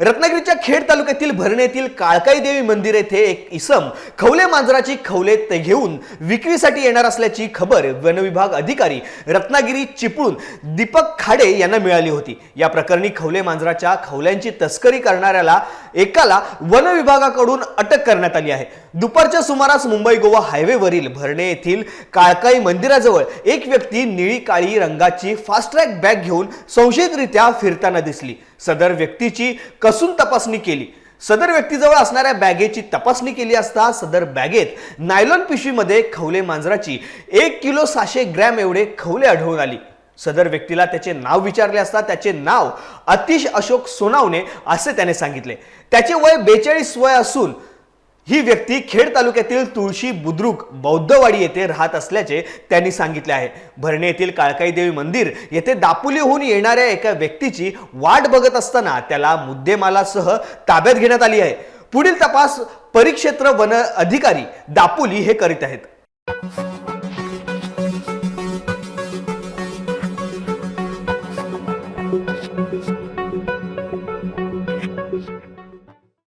रत्नागिरीच्या खेड तालुक्यातील भरणे येथील काळकाई देवी मंदिर येथे एक इसम खवले मांजराची खवले ते घेऊन विक्रीसाठी येणार असल्याची खबर वनविभाग अधिकारी रत्नागिरी चिपळूण दीपक खाडे यांना मिळाली होती. या प्रकरणी खवले मांजराच्या खवल्यांची तस्करी करणाऱ्याला एकाला वन विभागाकडून अटक करण्यात आली आहे. दुपारच्या सुमारास मुंबई गोवा हायवेवरील भरणे येथील काळकाई मंदिराजवळ एक व्यक्ती निळी काळी रंगाची फास्ट ट्रॅक बॅग घेऊन संशयितरित्या फिरताना दिसली. सदर व्यक्तीची कसून तपासणी केली? सदर व्यक्तीजवळ असणाऱ्या बॅगेची तपासणी केली असता सदर बॅगेत नायलॉन पिशवीमध्ये खवले मांजराची एक किलो सहाशे ग्रॅम एवढे खवले आढळून आली. सदर व्यक्तीला त्याचे नाव विचारले असता त्याचे नाव अतिश अशोक सोनावणे असे त्याने सांगितले. त्याचे वय बेचाळीस वय असून ही व्यक्ती खेड तालुक्यातील तुळशी बुद्रुक बौद्धवाडी येथे राहत असल्याचे त्यांनी सांगितले आहे. भरणे येथील काळकाई देवी मंदिर येथे दापोलीहून येणाऱ्या एका व्यक्तीची वाट बघत असताना त्याला मुद्देमालासह ताब्यात घेण्यात आली आहे. पुढील तपास परिक्षेत्र वन अधिकारी दापोली हे करीत आहेत.